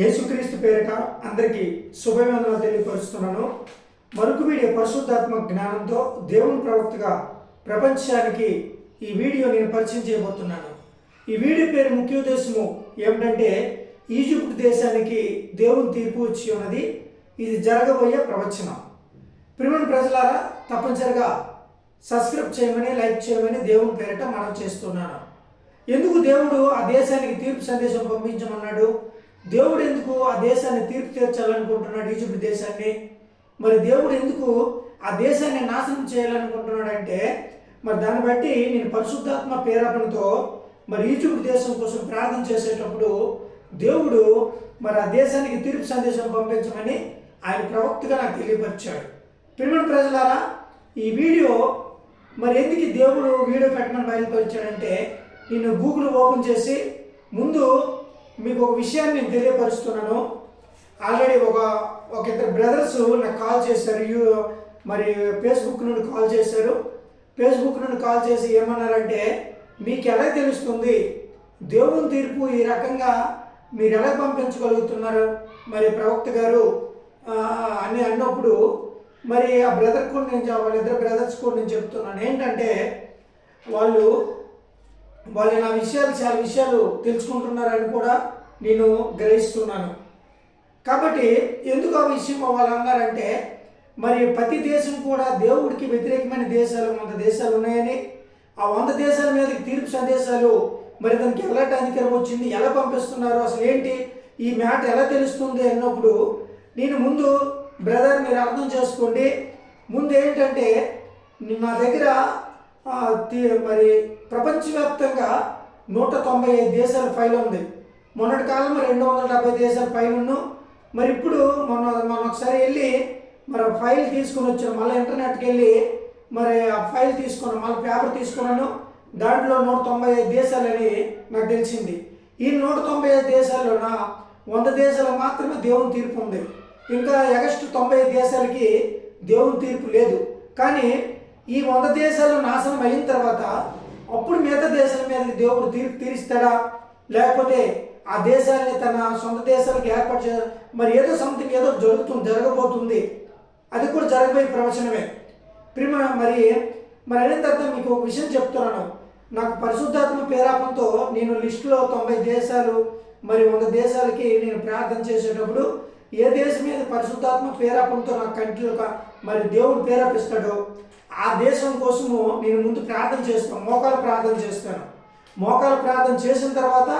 యేసుక్రీస్తు పేరిట అందరికీ శుభవందనాలు తెలియపరుస్తున్నాను. మరొక వీడియో పరిశుద్ధాత్మ జ్ఞానంతో దేవుని ప్రవక్తగా ప్రపంచానికి ఈ వీడియో నేను పరిచయం చేయబోతున్నాను. ఈ వీడియో పేరు ముఖ్య ఉద్దేశము ఏమిటంటే ఈజిప్ట్ దేశానికి దేవుని తీర్పు వచ్చి ఉన్నది. ఇది జరగబోయే ప్రవచనం. ప్రిమిన ప్రజలారా తప్పనిసరిగా సబ్స్క్రైబ్ చేయమని లైక్ చేయమని దేవుని పేరిట మనం చేస్తున్నాను. ఎందుకు దేవుడు ఆ దేశానికి తీర్పు సందేశం పంపించమన్నాడు? దేవుడు ఎందుకు ఆ దేశాన్ని తీర్పు తీర్చాలనుకుంటున్నాడు ఈజిప్ట్ దేశాన్ని. మరి దేవుడు ఎందుకు ఆ దేశాన్ని నాశనం చేయాలనుకుంటున్నాడు అంటే మరి దాన్ని బట్టి నేను పరిశుద్ధాత్మ ప్రేరేపణతో మరి ఈజిప్ట్ దేశం కోసం ప్రార్థన చేసేటప్పుడు దేవుడు మరి ఆ దేశానికి తీర్పు సందేశం పంపించమని ఆయన ప్రవక్తగా నాకు తెలియపరిచాడు. ప్రిమిణ ప్రజలారా ఈ వీడియో మరి ఎందుకు దేవుడు వీడియో పెట్టమని బయలుపరిచాడంటే నేను గూగుల్ ఓపెన్ చేసి ముందు మీకు ఒక విషయాన్ని నేను తెలియపరుస్తున్నాను. ఆల్రెడీ ఒక ఒక ఇద్దరు బ్రదర్స్ నాకు కాల్ చేశారు. యూ మరి ఫేస్బుక్ నుండి కాల్ చేశారు. ఫేస్బుక్ నుండి కాల్ చేసి ఏమన్నారంటే మీకు ఎలా తెలుస్తుంది? దేవుని తీర్పు ఈ రకంగా మీరు ఎలా పంపించగలుగుతున్నారు? మరి ప్రవక్త గారు అని అన్నప్పుడు మరి ఆ బ్రదర్ కూడా నేను చెప్- వాళ్ళిద్దరు బ్రదర్స్ కూడా నేను చెప్తున్నాను. ఏంటంటే వాళ్ళు వాళ్ళు నా విషయాలు చాలా విషయాలు తెలుసుకుంటున్నారని కూడా నేను గ్రహిస్తున్నాను. కాబట్టి ఎందుకు ఆ విషయం వాళ్ళు అన్నారంటే మరి ప్రతి దేశం కూడా దేవుడికి వ్యతిరేకమైన దేశాలు వంద దేశాలు ఉన్నాయని ఆ వంద దేశాల మీదకి తీర్పు సందేశాలు మరి దానికి ఎలాంటి అధికారం వచ్చింది ఎలా పంపిస్తున్నారు అసలు ఏంటి ఈ మ్యాట్ ఎలా తెలుస్తుంది అన్నప్పుడు నేను ముందు బ్రదర్ మీరు అర్థం చేసుకోండి. ముందు ఏంటంటే నా దగ్గర మరి ప్రపంచవ్యాప్తంగా నూట తొంభై ఐదు దేశాల ఫైల్ ఉంది. మొన్నటి కాలంలో రెండు వందల డెబ్బై దేశాల ఫైల్ ఉన్ను. మరి ఇప్పుడు మొన్న మొన్న ఒకసారి వెళ్ళి మరి ఫైల్ తీసుకొని వచ్చాను. మళ్ళీ ఇంటర్నెట్కి వెళ్ళి మరి ఆ ఫైల్ తీసుకున్నాను. మళ్ళీ పేపర్ తీసుకున్నాను. దాంట్లో నూట తొంభై ఐదు దేశాలని నాకు తెలిసింది. ఈ నూట తొంభై ఐదు దేశాల్లోన వంద దేశాలకు మాత్రమే దేవుని తీర్పు ఉంది. ఇంకా ఎగస్ట్ తొంభై ఐదు దేశాలకి దేవుని తీర్పు లేదు. కానీ ఈ వంద దేశాలు నాశనం అయిన తర్వాత అప్పుడు మిగతా దేశాల మీద దేవుడు తీర్పు తీరుస్తాడా? లేకపోతే ఆ దేశాలని తన సొంత దేశాలకు ఏర్పాటు చే మరి ఏదో సంథింగ్ ఏదో జరుగుతుంది జరగబోతుంది. అది కూడా జరగబోయే ప్రవచనమే. ప్రిమ మరి మరి అయిన తర్వాత మీకు ఒక విషయం చెప్తున్నాను. నాకు పరిశుద్ధాత్మ పేరాపంతో నేను లిస్టులో తొంభై దేశాలు మరి వంద దేశాలకి నేను ప్రార్థన చేసేటప్పుడు ఏ దేశం మీద పరిశుద్ధాత్మ పేరాపంతో నాకు కంటిలో ఒక- మరి దేవుడు పేరాపిస్తాడో ఆ దేశం కోసము నేను ముందు ప్రార్థన చేస్తాను మోకాలు ప్రార్థన చేస్తాను. మోకాలు ప్రార్థన చేసిన తర్వాత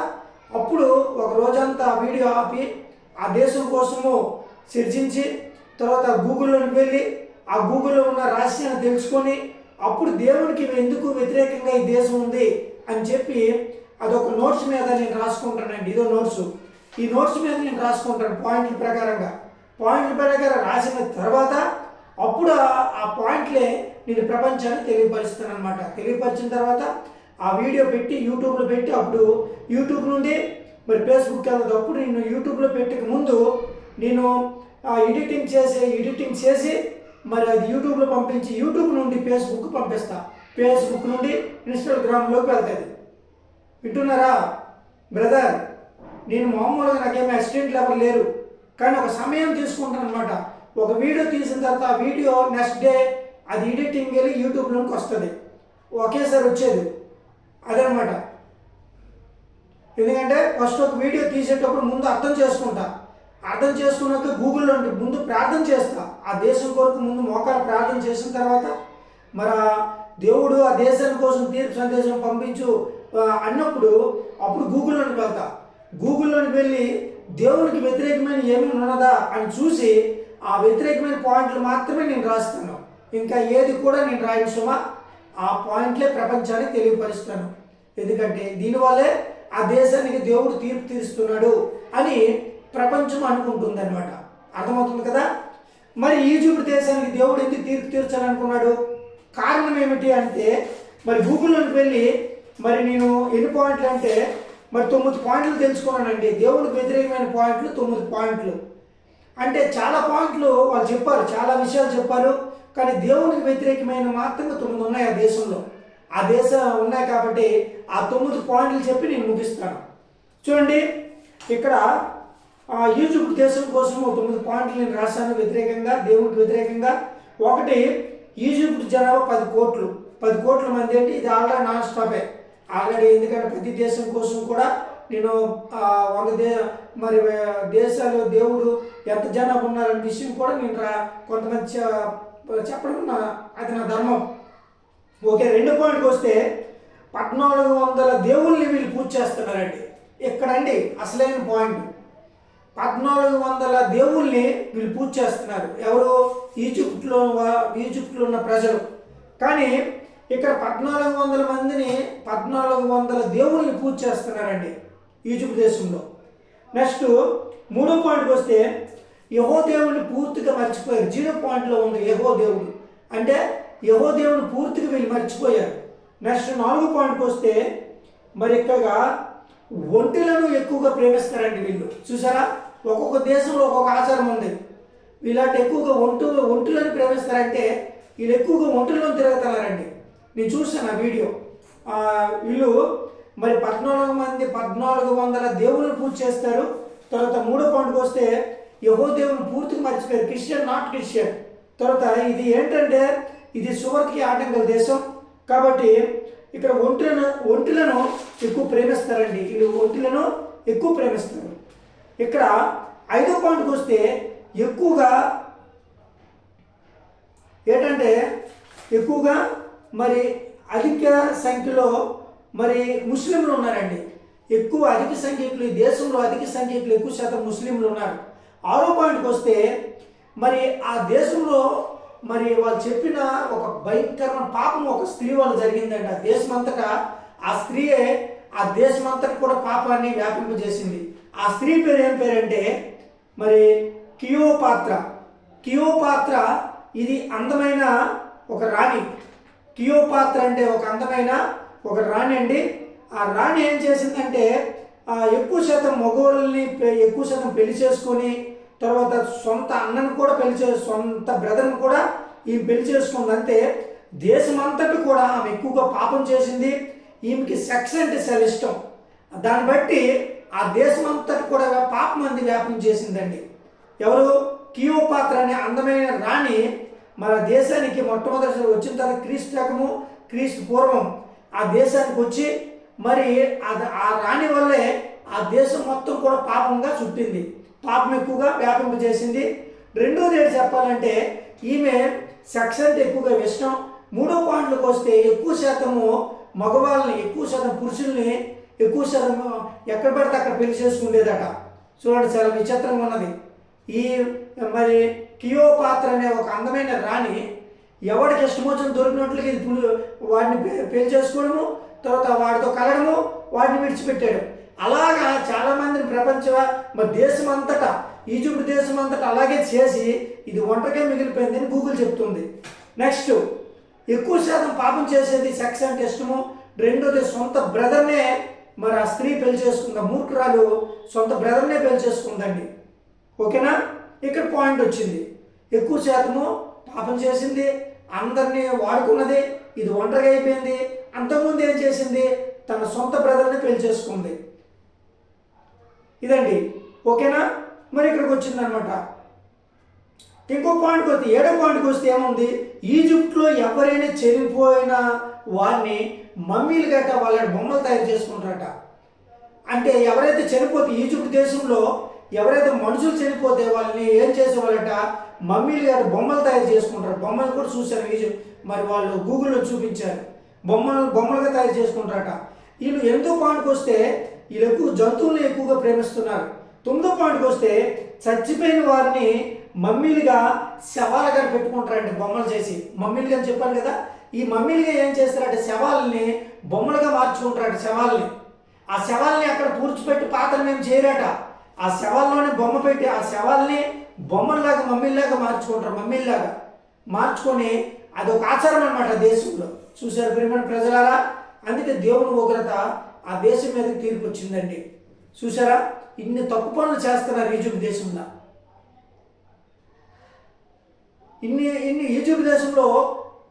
అప్పుడు ఒక రోజంతా వీడియో ఆపి ఆ దేశం కోసము సిర్జించి తర్వాత గూగుల్లోకి వెళ్ళి ఆ గూగుల్లో ఉన్న రహస్యాన్ని తెలుసుకొని అప్పుడు దేవునికి ఎందుకు వ్యతిరేకంగా ఈ దేశం ఉంది అని చెప్పి అదొక నోట్స్ మీద నేను రాసుకుంటానండి. ఇదో నోట్స్. ఈ నోట్స్ మీద నేను రాసుకుంటాను పాయింట్ల ప్రకారంగా. పాయింట్ల ప్రకారం రాసిన తర్వాత అప్పుడు ఆ పాయింట్లే నేను ప్రపంచాన్ని తెలియపరుస్తాను అనమాట తెలియపరిచిన తర్వాత ఆ వీడియో పెట్టి యూట్యూబ్లో పెట్టి అప్పుడు యూట్యూబ్ నుండి మరి ఫేస్బుక్ వెళ్ళేటప్పుడు అప్పుడు నేను యూట్యూబ్లో పెట్టక ముందు నేను ఆ ఎడిటింగ్ చేసి ఎడిటింగ్ చేసి మరి అది యూట్యూబ్లో పంపించి యూట్యూబ్ నుండి ఫేస్బుక్ పంపిస్తా. ఫేస్బుక్ నుండి ఇన్స్టాగ్రామ్లోకి వెళ్తుంది. వింటున్నారా? బ్రదర్ నేను మామూలుగా నాకేమీ అసిస్టెంట్లు ఎవరు లేరు. కానీ ఒక సమయం తీసుకుంటాను అనమాట ఒక వీడియో తీసిన తర్వాత ఆ వీడియో నెక్స్ట్ డే అది ఎడిటింగ్ వెళ్ళి యూట్యూబ్లోకి వస్తుంది. ఒకేసారి వచ్చేది. అదనమాట. ఎందుకంటే ఫస్ట్ ఒక వీడియో తీసేటప్పుడు ముందు అర్థం చేసుకుంటా. అర్థం చేసుకున్నాక గూగుల్లో ముందు ప్రార్థన చేస్తా. ఆ దేశం కొరకు ముందు మోకాలు ప్రార్థన చేసిన తర్వాత మరి దేవుడు ఆ దేశం కోసం తీర్పు సందేశం పంపించు అన్నప్పుడు అప్పుడు గూగుల్లోకి వెళ్తా. గూగుల్లోకి వెళ్ళి దేవునికి వ్యతిరేకమైన ఏమేమి ఉన్నదా అని చూసి ఆ వ్యతిరేకమైన పాయింట్లు మాత్రమే నేను రాస్తాను. ఇంకా ఏది కూడా నేను రాయను సుమా. ఆ పాయింట్లే ప్రపంచాన్ని తెలియపరుస్తాను. ఎందుకంటే దీనివల్లే ఆ దేశానికి దేవుడు తీర్పు తీరుస్తున్నాడు అని ప్రపంచం అనుకుంటుంది అనమాట అర్థమవుతుంది కదా? మరి ఈజిప్ట్ దేశానికి దేవుడు ఎందుకు తీర్పు తీర్చాలనుకున్నాడు? కారణం ఏమిటి అంటే మరి గూగుల్లోకి వెళ్ళి మరి నేను ఎన్ని పాయింట్లు అంటే మరి తొమ్మిది పాయింట్లు తెలుసుకున్నానండి. దేవుడికి వ్యతిరేకమైన పాయింట్లు తొమ్మిది పాయింట్లు. అంటే చాలా పాయింట్లు వాళ్ళు చెప్పారు చాలా విషయాలు చెప్పారు. కానీ దేవునికి వ్యతిరేకమైన మాత్రమే తొమ్మిది ఉన్నాయి ఆ దేశంలో. ఆ దేశం ఉన్నాయి కాబట్టి ఆ తొమ్మిది పాయింట్లు చెప్పి నేను ముగిస్తాను. చూడండి ఇక్కడ ఆ, ఈజిప్ట్ దేశం కోసం తొమ్మిది పాయింట్లు నేను రాశాను వ్యతిరేకంగా దేవుడికి వ్యతిరేకంగా. ఒకటి ఈజిప్ట్ జనాభా పది కోట్లు. పది కోట్ల మంది అంటే ఇది ఆల్రెడీ నాన్ స్టాపే ఆల్రెడీ ఎందుకంటే ప్రతి దేశం కోసం కూడా నేను వంద దే మరి దేశాలు దేవుడు ఎంత జనాభా ఉన్నారనే విషయం కూడా నేను రా కొంతమంది చెప్పడం నా అది నా ధర్మం. ఓకే రెండు పాయింట్కి వస్తే పద్నాలుగు వందల దేవుళ్ళని వీళ్ళు పూజ చేస్తున్నారండి. ఇక్కడండి అసలైన పాయింట్ పద్నాలుగు వందల దేవుళ్ళని వీళ్ళు పూజ చేస్తున్నారు. ఎవరు? ఈజిప్ట్లో ఈజిప్ట్లో ఉన్న ప్రజలు. కానీ ఇక్కడ పద్నాలుగు వందల మందిని పద్నాలుగు వందల దేవుళ్ళని పూజ చేస్తున్నారండి ఈజిప్ట్ దేశంలో. నెక్స్ట్ మూడో పాయింట్కి వస్తే యహో దేవుడిని పూర్తిగా మర్చిపోయారు. జీరో పాయింట్లో ఉంది యహో దేవుడు. అంటే యహో దేవుడిని పూర్తిగా వీళ్ళు మర్చిపోయారు. నెక్స్ట్ నాలుగో పాయింట్కి వస్తే మరి ఎక్కువగా ఒంటెలను ఎక్కువగా ప్రేమిస్తారండి వీళ్ళు. చూసారా? ఒక్కొక్క దేశంలో ఒక్కొక్క ఆచారం ఉంది. వీళ్ళంటే ఎక్కువగా ఒంటు ఒంటులను ప్రేమిస్తారంటే వీళ్ళు ఎక్కువగా ఒంటులను తిరుగుతున్నారండి నేను చూసాను ఆ వీడియో. వీళ్ళు మరి పద్నాలుగు మంది పద్నాలుగు వందల దేవుళ్ళు పూజ చేస్తారు. తర్వాత మూడో పాయింట్కి వస్తే యహో దేవుని పూర్తిగా మర్చిపోయారు. Christian not Christian. తర్వాత ఇది ఏంటంటే ఇది సువర్కి ఆటంకల దేశం. కాబట్టి ఇక్కడ ఒంటెలను ఒంటులను ఎక్కువ ప్రేమిస్తారండి. వీళ్ళు ఒంటులను ఎక్కువ ప్రేమిస్తారు. ఇక్కడ ఐదో పాయింట్కి వస్తే ఎక్కువగా ఏంటంటే ఎక్కువగా మరి అధిక సంఖ్యలో మరి ముస్లింలు ఉన్నారండి. ఎక్కువ అధిక సంఖ్యకులు ఈ దేశంలో అధిక సంఖ్యకులు ఎక్కువ శాతం ముస్లింలు ఉన్నారు. ఆరో పాయింట్కి వస్తే మరి ఆ దేశంలో మరి వాళ్ళు చెప్పిన ఒక భయంకరమైన పాపం ఒక స్త్రీ వాళ్ళు జరిగిందండి. ఆ దేశం అంతటా ఆ స్త్రీయే ఆ దేశం అంతటా కూడా పాపాన్ని వ్యాపింపజేసింది. ఆ స్త్రీ పేరు ఏం పేరంటే మరి కియోపాత్ర. కియోపాత్ర ఇది అందమైన ఒక రాణి. కియోపాత్ర అంటే ఒక అందమైన ఒక రాణి అండి. ఆ రాణి ఏం చేసిందంటే ఎక్కువ శాతం మగవాళ్ళని ఎక్కువ శాతం పెళ్ళి చేసుకొని తర్వాత సొంత అన్నను కూడా పెళ్ళి చేసు సొంత బ్రదర్ని కూడా ఈమె పెళ్ళి చేసుకుంది. అంతే దేశం అంతటి కూడా ఆమె ఎక్కువగా పాపం చేసింది. ఈమెకి సెక్స్ అంటే చాలా ఇష్టం. దాన్ని బట్టి ఆ దేశం అంతటి కూడా పాపం మంది వ్యాపం చేసిందండి. ఎవరు? కియోపాత్ర అనే అందమైన రాణి మన దేశానికి మొట్టమొదటి వచ్చిన తర్వాత క్రీస్తు రకము క్రీస్తు పూర్వం ఆ దేశానికి వచ్చి మరి అది ఆ రాణి వల్లే ఆ దేశం మొత్తం కూడా పాపంగా చుట్టింది. పాపం ఎక్కువగా వ్యాపింపజేసింది రెండోది రేటు చెప్పాలంటే ఈమె సెక్స్ అంటే ఎక్కువగా ఇష్టం. మూడో పాయింట్లకు వస్తే ఎక్కువ శాతము మగవాళ్ళని ఎక్కువ శాతం పురుషుల్ని ఎక్కువ శాతం ఎక్కడ పడితే అక్కడ పెళ్ళి చేసుకునేదట చూడండి చాలా విచిత్రంగా ఉన్నది. ఈ మరి కియోపాత్ర అనే ఒక అందమైన రాణి ఎవరికి ఇష్టం వచ్చిన దొరికినట్లుగా ఇది వాడిని పెళ్ళి చేసుకోవడము తర్వాత వాడితో కలగడము వాడిని విడిచిపెట్టాడు అలాగా చాలా మందిని ప్రపంచ మరి దేశం అంతటా ఈజిప్ట్ దేశం అంతటా అలాగే చేసి ఇది ఒంటరిగా మిగిలిపోయిందని గూగుల్ చెప్తుంది. నెక్స్ట్ ఎక్కువ శాతం పాపం చేసేది సెక్స్ అంటే ఇష్టము రెండోది సొంత బ్రదర్నే మరి ఆ స్త్రీ పెళ్ళి చేసుకుందా మూర్ఖురాలు సొంత బ్రదర్నే పెళ్ళి చేసుకుందండి. ఓకేనా? ఇక్కడ పాయింట్ వచ్చింది. ఎక్కువ శాతము పాపం చేసింది అందరినీ వాడుకున్నది ఇది ఒంటరిగా అయిపోయింది అంతకుముందు ఏం చేసింది తన సొంత బ్రదర్ని పెళ్ళి చేసుకుంది. ఇదండి. ఓకేనా? మరి ఇక్కడికి వచ్చిందనమాట. ఇంకో పాయింట్కి వస్తే ఏడో పాయింట్కి వస్తే ఏముంది? ఈజిప్ట్లో ఎవరైనా చనిపోయిన వారిని మమ్మీలు గట్ట వాళ్ళ బొమ్మలు తయారు చేసుకుంటారట. అంటే ఎవరైతే చనిపోతే ఈజిప్ట్ దేశంలో ఎవరైతే మనుషులు చనిపోతే వాళ్ళని ఏం చేసేవాళ్ళట? మమ్మీలు గారు బొమ్మలు తయారు చేసుకుంటారు. బొమ్మలు కూడా చూశారు ఈజిప్ట్. మరి వాళ్ళు గూగుల్లో చూపించారు. బొమ్మలు బొమ్మలుగా తయారు చేసుకుంటారట. వీళ్ళు ఎంతో పాయింట్కి వస్తే వీళ్ళు ఎక్కువ జంతువులను ఎక్కువగా ప్రేమిస్తున్నారు. తొమ్మిదో పాయింట్కి వస్తే చచ్చిపోయిన వారిని మమ్మీలుగా శవాలుగా పెట్టుకుంటారండి బొమ్మలు చేసి. మమ్మీలుగా అని చెప్పాను కదా ఈ మమ్మీలుగా ఏం చేస్తారంటే శవాలని బొమ్మలుగా మార్చుకుంటారట శవాల్ని. ఆ శవాల్ని అక్కడ పూడ్చిపెట్టి పాత్రలు ఏం చేయరట. ఆ శవాల్లోనే బొమ్మ పెట్టి ఆ శవాల్ని బొమ్మల్లాగా మమ్మీల్లాగా మార్చుకుంటారు మమ్మీల్లాగా. మార్చుకొని అది ఒక ఆచారం అనమాట దేశంలో. చూశారు ప్రియమైన ప్రజలారా? అందుకే దేవుని ఉగ్రత ఆ దేశం మీద తీర్పు వచ్చిందండి. చూసారా? ఇన్ని తప్పు పనులు చేస్తున్నారు ఈజిప్ట్ దేశంలో. ఇన్ని ఇన్ని ఈజిప్ట్ దేశంలో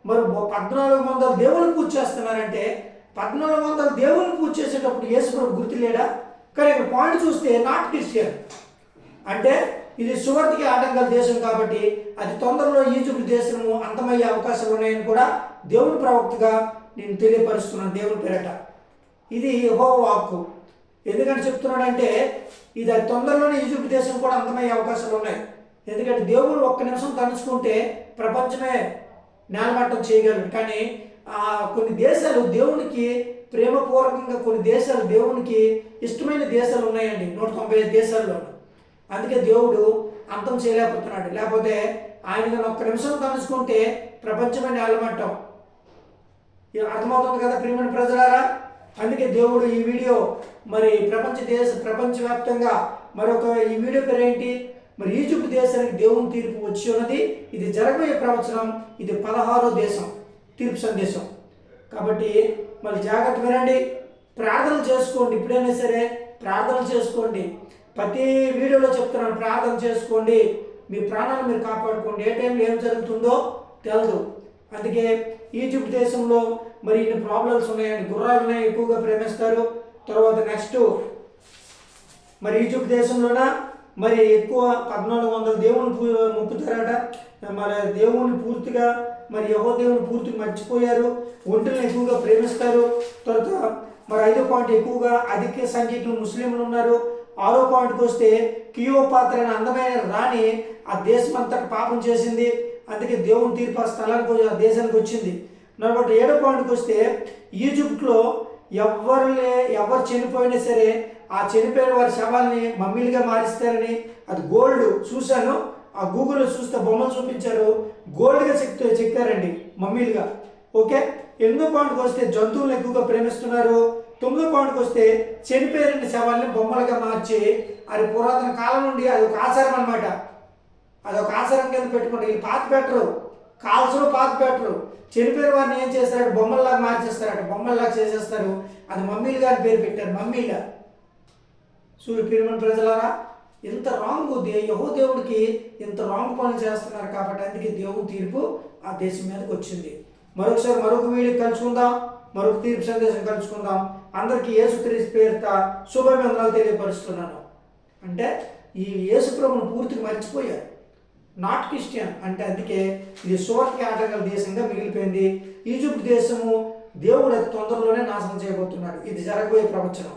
మరి పద్నాలుగు వందల దేవుళ్ళు పూజ చేస్తున్నారంటే పద్నాలుగు వందల దేవుళ్ళు పూజ చేసేటప్పుడు యేసుప్రభు గుర్తు లేడా కానీ ఇక్కడ పాయింట్ చూస్తే నాట్ క్రిస్టియన్. అంటే ఇది సువర్తికి ఆటంకాల దేశం కాబట్టి అది తొందరలో ఈజిప్ట్ దేశము అంతమయ్యే అవకాశాలు ఉన్నాయని కూడా దేవుని ప్రవక్తగా నేను తెలియపరుస్తున్నాను దేవుని పేరట. ఇది హో వాక్కు. ఎందుకంటే చెప్తున్నాడంటే ఇది తొందరలోనే ఈజిప్ట్ దేశం కూడా అంతమయ్యే అవకాశాలు ఉన్నాయి. ఎందుకంటే దేవుడు ఒక్క నిమిషం తలుచుకుంటే ప్రపంచమే నేలమట్టం చేయగలడు. కానీ కొన్ని దేశాలు దేవునికి ప్రేమపూర్వకంగా కొన్ని దేశాలు దేవునికి ఇష్టమైన దేశాలు ఉన్నాయండి. నూట తొంభై ఐదు దేశాల్లో అందుకే దేవుడు అంతం చేయలేకపోతున్నాడు. లేకపోతే ఆయన ఒక్క నిమిషం తలుచుకుంటే ప్రపంచమే నేలమట్టం. ఇది అర్థమవుతుంది కదా ప్రియమైన ప్రజలారా? అందుకే దేవుడు ఈ వీడియో మరి ప్రపంచ దేశ ప్రపంచవ్యాప్తంగా మరొక ఈ వీడియో పేరు ఏంటి మరి ఈజిప్ట్ దేశానికి దేవుని తీర్పు వచ్చి ఉన్నది. ఇది జరగబోయే ప్రవచనం. ఇది పదహారో దేశం తీర్పు సందేశం. కాబట్టి మరి జాగ్రత్త వినండి. ప్రార్థన చేసుకోండి. ఇప్పుడైనా సరే ప్రార్థన చేసుకోండి. ప్రతి వీడియోలో చెప్తున్నాను ప్రార్థన చేసుకోండి. మీ ప్రాణాలు మీరు కాపాడుకోండి. ఏ టైంలో ఏం జరుగుతుందో తెలదు. అందుకే ఈజిప్ట్ దేశంలో మరి ఇన్ని ప్రాబ్లమ్స్ ఉన్నాయండి గుర్రాలనే ఎక్కువగా ప్రేమిస్తారు. తర్వాత నెక్స్ట్ మరి ఈజిప్ట్ దేశంలోన? మరి ఎక్కువ పద్నాలుగు వందల దేవుని పూ మొక్కుతారట మరి దేవుని పూర్తిగా మరి యహో దేవుని పూర్తిగా మర్చిపోయారు. ఒంటరిని ఎక్కువగా ప్రేమిస్తారు. తర్వాత మరి ఐదో పాయింట్ ఎక్కువగా అధిక సంఖ్యలో ముస్లింలు ఉన్నారు. ఆరో పాయింట్కి వస్తే కియోపాత్ర అనే అందమైన రాణి ఆ దేశం అంతా పాపం చేసింది. అందుకే దేవుని తీర్పు ఆ స్థలానికి ఆ దేశానికి వచ్చింది. నలభై ఏడో పాయింట్కి వస్తే ఈజిప్ట్లో ఎవరు లే ఎవరు చనిపోయినా సరే ఆ చనిపోయిన వారి శవాల్ని మమ్మీలుగా మారిస్తారని అది గోల్డ్ చూశాను. ఆ గూగుల్లో చూస్తే బొమ్మలు చూపించారు. గోల్డ్గా చెక్ చెక్కారండి మమ్మీలుగా. ఓకే? ఎనిమిదో పాయింట్కి వస్తే జంతువులను ఎక్కువగా ప్రేమిస్తున్నారు. తొమ్మిదో పాయింట్కి వస్తే చనిపోయిన శవాల్ని బొమ్మలుగా మార్చి అది పురాతన కాలం నుండి అది ఒక ఆచారం అనమాట అది ఒక ఆచారం కింద పెట్టుకుంటే వీళ్ళు పాత పెట్టరు కాల్చరు పాత పెట్టరు. చనిపోయిన వారిని ఏం చేస్తారంటే బొమ్మల్లాగా మార్చేస్తారట. బొమ్మల్లాగా చేసేస్తారు. అది మమ్మీలు గారి పేరు పెట్టారు. మమ్మీగా సూర్య పిరిమన్ ప్రజలారా ఇంత రాంగ్ యహో దేవుడికి ఇంత రాంగ్ పనులు చేస్తున్నారు కాబట్టి అందుకే దేవుడి తీర్పు ఆ దేశం మీదకి వచ్చింది. మరొకసారి మరొక వీడియో కలుసుకుందాం. మరొక తీర్పు సందేశం కలుసుకుందాం. అందరికీ యేసుక్రీస్తు పేరుత శుభమందనాలు తెలియపరుస్తున్నాను. అంటే ఈ యేసు ప్రభుని పూర్తిగా మర్చిపోయారు. నాట్ క్రిస్టియన్ అంటే అందుకే ఇది సువర్తి ఆటగాల దేశంగా మిగిలిపోయింది. ఈజిప్ట్ దేశము దేవుడు అతి తొందరలోనే నాశనం చేయబోతున్నాడు. ఇది జరగబోయే ప్రవచనం.